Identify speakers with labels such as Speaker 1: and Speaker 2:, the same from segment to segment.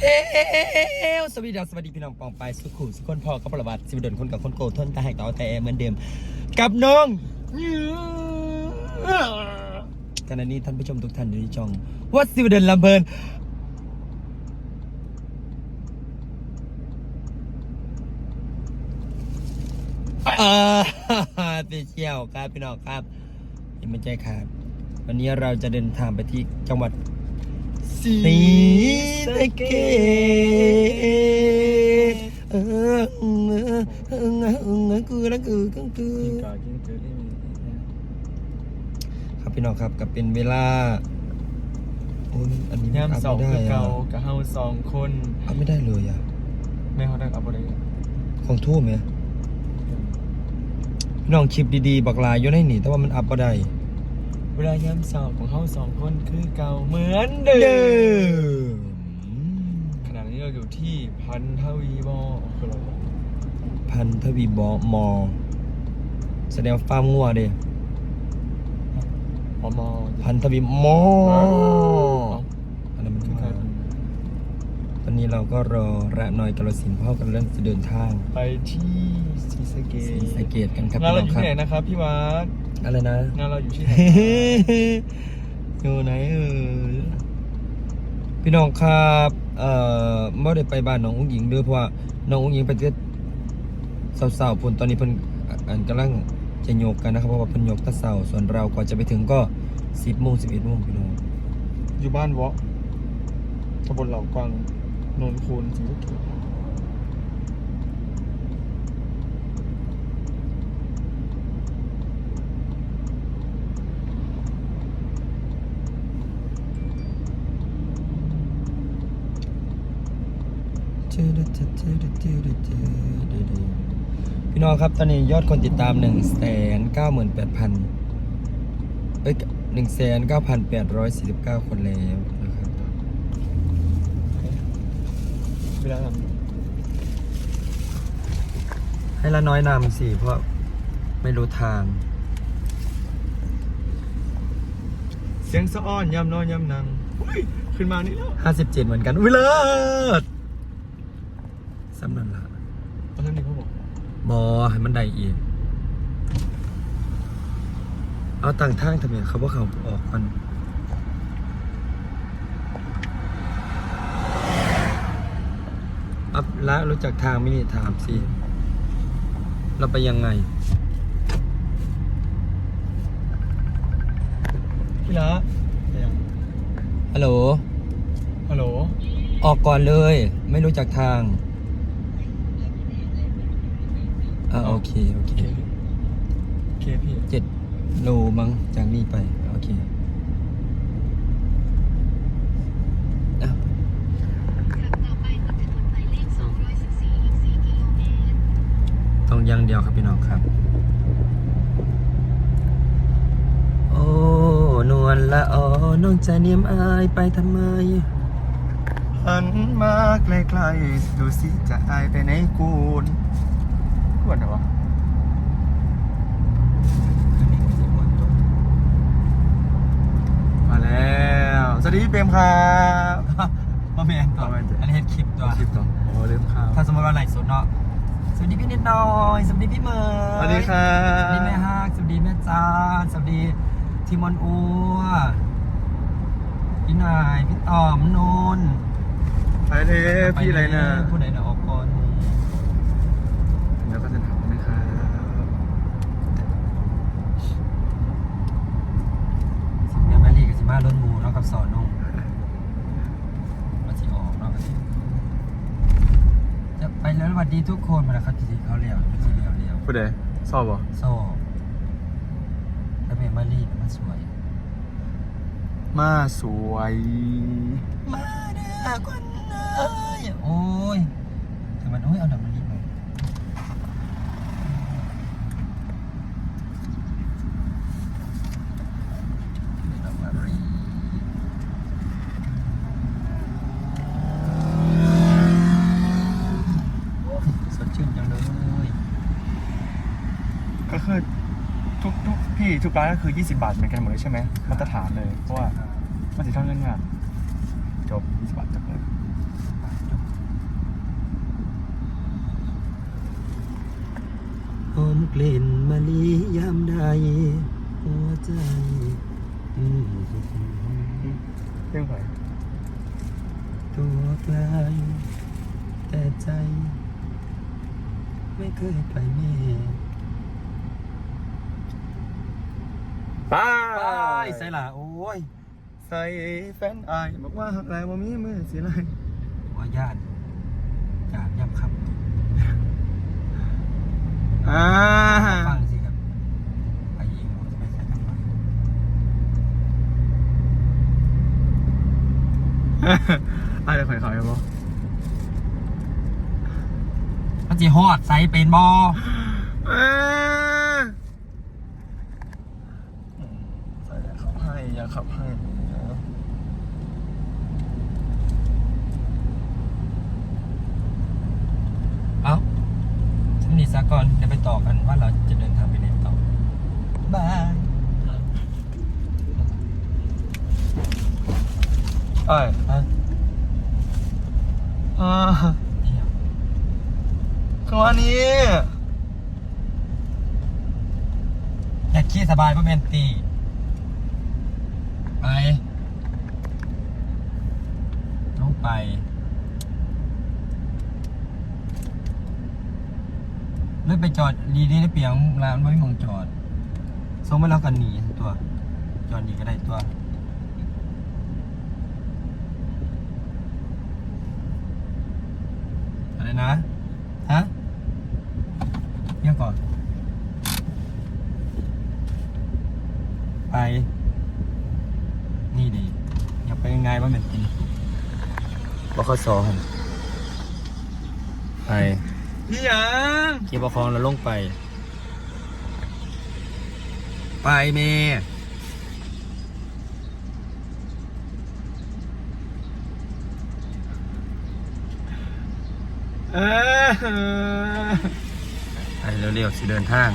Speaker 1: เฮ้สวัสดีครับสวัสดีพี่น้องปองไปสุขุมสุขคนพ่อกับประวัติสิบดนคนกับคนโกทนตาแหกต่อแต่เหมือนเดิม กับน้องขณะนี้ท่านผู้ชมทุกท่านอยู่ที่ช่องวัดสิบดนลำเพลินเอ่าไปเที่ยวครับพี่น้องครับยังไม่ใจขาดวันนี้เราจะเดินทางไปที่จังหวัด สีสะเกษเออเออเออเออเออคือแล้วคือก็คือ
Speaker 2: กินกากินเจอรี่มี
Speaker 1: ครับพี่น้องครับกับเป็นเวลาโอ้ยอันนี้
Speaker 2: ย่ามสอง
Speaker 1: ไม่
Speaker 2: คื
Speaker 1: ได้
Speaker 2: อเก่ากับเฮาสองคน
Speaker 1: อัพไม่ได้เลยอะ
Speaker 2: แม่เขาดังอับอะไร
Speaker 1: ของทู่ไหมพี่น้องคลิปดีๆบักลายอยู่ในนี่แต่ว่ามันอัพก็ได้
Speaker 2: เวลาย่ามสองของเฮาสองคนคือเก่าเหมือนเดิ
Speaker 1: เดิ
Speaker 2: ม
Speaker 1: ม
Speaker 2: ขณะนี้เราอยู่ที่พันทวีบอคืออะไรวะ
Speaker 1: พันทวีบอมอแสดงว่าฟาร์มงัวเด้
Speaker 2: อมอ
Speaker 1: พันทวีมอ
Speaker 2: เอ้า
Speaker 1: อันนั้นมัน
Speaker 2: คือ
Speaker 1: คือ
Speaker 2: ใคร
Speaker 1: ต อนนี้เราก็รอระนอยกระสินธุ์พ่อกันเริ่มจะเดินทาง
Speaker 2: ไปที่ศรีสะเก
Speaker 1: ศรีสะเกดกันครับ
Speaker 2: งานเรา
Speaker 1: พี่
Speaker 2: อยู่
Speaker 1: น้อง
Speaker 2: ที่ไหน
Speaker 1: ครับ
Speaker 2: นะครับพี่วัด
Speaker 1: อะไรนะ
Speaker 2: งานเราอยู่ที่ไหน
Speaker 1: อยู่ไหนเออพี่น้องครับเอ่อไม่ได้ไปบ้านน้องอุ้งหญิงเด้อเพราะว่าน้องอุ้งหญิงไปเทศสาวๆพุ่นตอนนี้เพิ่นอันกำลังจะโยกกันนะครับเพราะว่าเพิ่นโยกแตะเสาส่วนเรากว่าจะไปถึงก็สิบโมงสิบเอ็ดโมงพี่น้อง
Speaker 2: อยู่บ้านวะตำบลเหล่ากวาง นนคูนศรีสะเก
Speaker 1: พี่น้องครับตอนนี้ยอดคนติดตามหนึ่งแสนเก้าหมื่นแปดพันเอ้ยหนึ่งแสนเก้าพันแปดร้อยสี่สิบเก้าคนแล้วนะครับ
Speaker 2: เวลาท
Speaker 1: ให้ละน้อยนำสิเพราะไม่รู้ทางำ
Speaker 2: เสียงสะอ้อนยำนอนยำนังอุ้ยขึ้นมานี่แล้ว
Speaker 1: ห้าสิบเจ็ดเหมือนกัน อุ้ยเลิศสำนันละ
Speaker 2: ตอนนั้นนี่เขาบอก
Speaker 1: บอให้มันได้อีก เอาต่างทางทำไมเขาบอกเขาออกมัน อัพละรู้จักทางไหม่นี่ถามสิเราไปยังไง
Speaker 2: พี่ละเดี๋ยว
Speaker 1: ฮัลโหล
Speaker 2: ฮัลโหล
Speaker 1: ออกก่อนเลย ไม่รู้จักทาง อ่าโอเค โอเค
Speaker 2: โอเคพี่
Speaker 1: เจ็ดโลมั้งจากนี่ไป โอเคอะตรง อยังเดียวครับพี่น้องครับ โอ้นวลละอ๋อน้องจะเนียมอายไปทำไม
Speaker 2: หันมาใกล้ๆดูสิจะอายไปไหนกูนกวนเหรอวะมาแล้วสวัสดีพี่เปรมครับ
Speaker 1: มาแมนต่อ
Speaker 2: มาแม่นจ้ะ
Speaker 1: อันนี้เฮ็ดคลิปตัว
Speaker 2: คลิปต่อโอ้ลืมข้าว
Speaker 1: ถ้าสมมติว่าไหลฟ์สดเนาะ สวัสดีพี่นิดหน่อยสวัสดีพี่เมย์
Speaker 2: สวัสดีครั
Speaker 1: สวัสดีแม่
Speaker 2: บ
Speaker 1: ฮักสวัสดีแม่จานสวัสดีทีมอนอัวพี่นายพี่ต่อมนนท์
Speaker 2: ไปเทพี่อะไรนะ
Speaker 1: ผู้ใดนะออกก่อน
Speaker 2: แล้วก็จะถามนะครับ
Speaker 1: สิแม่มารีกับสิมาล้นหมูเนาะกับสอนนุ่งมาสิออกเนาะมาสิจะไป แล้วสวัสดีทุกคนมาแล้วครับจริงๆเขาเรียกจริงๆเขาเรียก
Speaker 2: ผู้ใดสอบเหรอ
Speaker 1: โซ่แล้วเมมารีมันสวย
Speaker 2: มาสวย
Speaker 1: มาเด้อคนเอ้ยโอ้ยแต่มันโอ้ยเอาดอกมะ ก็
Speaker 2: คือทุกทุกพี่ทุกร้านก็คือ 20 บาทเหมือนกันหมดเลยใช่ไหมมาตรฐานเลย เพราะว่ามันจะเท่าเงินงานจบ 20 บาทจบเลยหอม
Speaker 1: กลิ่นมะลิยามใดหัวใจอื
Speaker 2: เรื่องไห
Speaker 1: ตัวไกลแต่ใจ ไม่เคยไปแม่
Speaker 2: ไป
Speaker 1: ใส่ละโอ้ย
Speaker 2: ใส่แฟนอายบอกว่าหักแรงบ่มีมือสิไร
Speaker 1: ว่าญาติจากย่ำค
Speaker 2: อ่าำ
Speaker 1: ฟังสิครับไปยิงหมดไปใส่ทำไม
Speaker 2: อะเดี๋ยวข่อยขอยบ่
Speaker 1: มันจีฮอดใส่เป็นบอ
Speaker 2: เอ้ยใส่อย่าขับให้อย่าขับให้
Speaker 1: เอ้าฉันหนีซะก่อนเดี๋ยวไปต่อกันว่าเราจะเดินทางไปไหนต่อบาย
Speaker 2: เอ้ย
Speaker 1: ฮะ
Speaker 2: อ่า
Speaker 1: นี่เหรอ
Speaker 2: คือวันนี้
Speaker 1: อยากขี้สบายป่ะแมนตีไป ต้องไป เลื่อนไปจอดดีดีได้เปียงร้านไม่มองจอดส่งมาแล้วกันหนีตัว จอดดีก็ได้ตัว อะไรนะ ฮะเรียกก่อน ไป นี่ดีอยากไปยังไงว่าเป็นตีบคสหันไป
Speaker 2: นี่ยัง
Speaker 1: เกียร์บคองแล้วลงไป ไปเม
Speaker 2: เออ
Speaker 1: ไปเร็วๆสิเดินทาง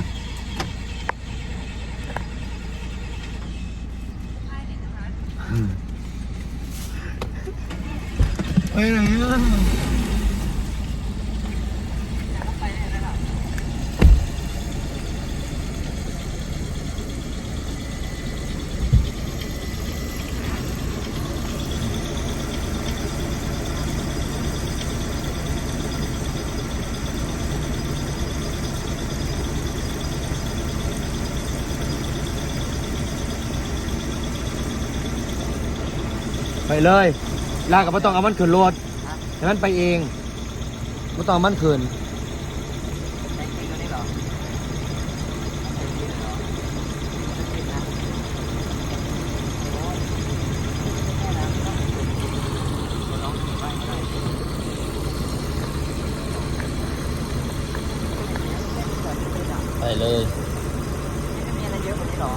Speaker 1: อืม
Speaker 2: ไปไหนอะ
Speaker 1: ไปเลยลากกับไม่ต้องเอามันขืนรถแต่มันไปเองไม่ต้องเอามันขืนไปเลย
Speaker 3: มีอะไรเยอะกว่านี้หรอ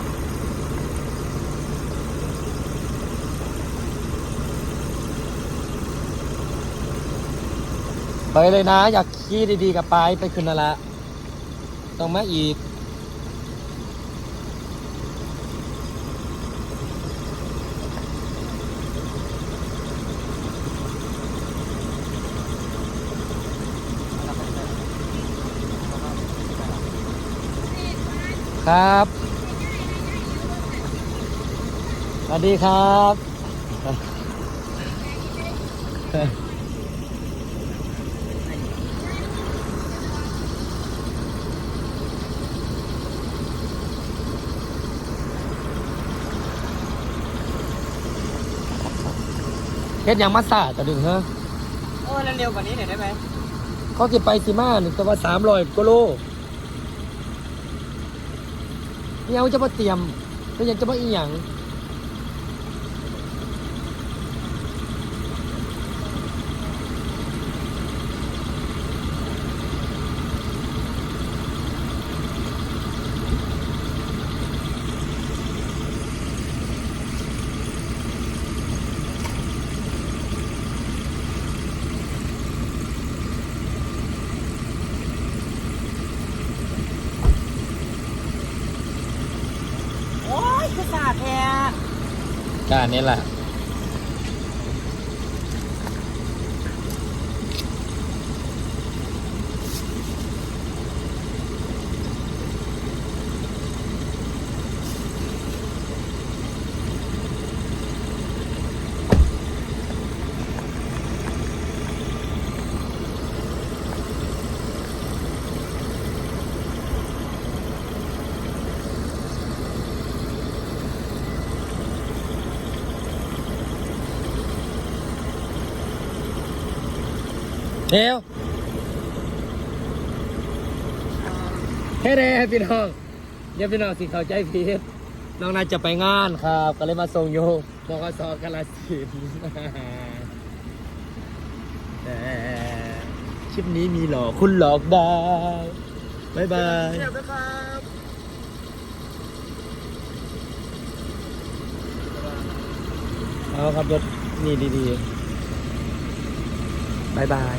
Speaker 1: ไปเลยนะ อยากขี่ดีๆกับไปไปขึ้นนั่นละต้องมาอีก ครับ สวัสดีครับ เฮ็ดหยังมาสาตะดึงเฮ้อ
Speaker 3: โอ้แล้วเร็วกว่านี้หน่อยได้ไหม
Speaker 1: เขาสิไปสิมาหนึ่งตัวสามร้อยกิโลเนี่ยเขาจะมาเตรียมแล้วยังจะมาอีหยัง
Speaker 3: โอ้ยคือสาดแท้
Speaker 1: การ นี้แหละ เร็วเฮ้เด้พี่น้องอย่าพี่น้องสิเข้าใจผิดน้องน่าจะไปงานครับ ก็เลยมาส่งโยบกสกาลสินธุ์แต่คลิปนี้มีหลอกคุณหลอกได้บ๊ายบาย
Speaker 2: เรียบนะครับ
Speaker 1: เอาครับรถนี่ดีๆบายบาย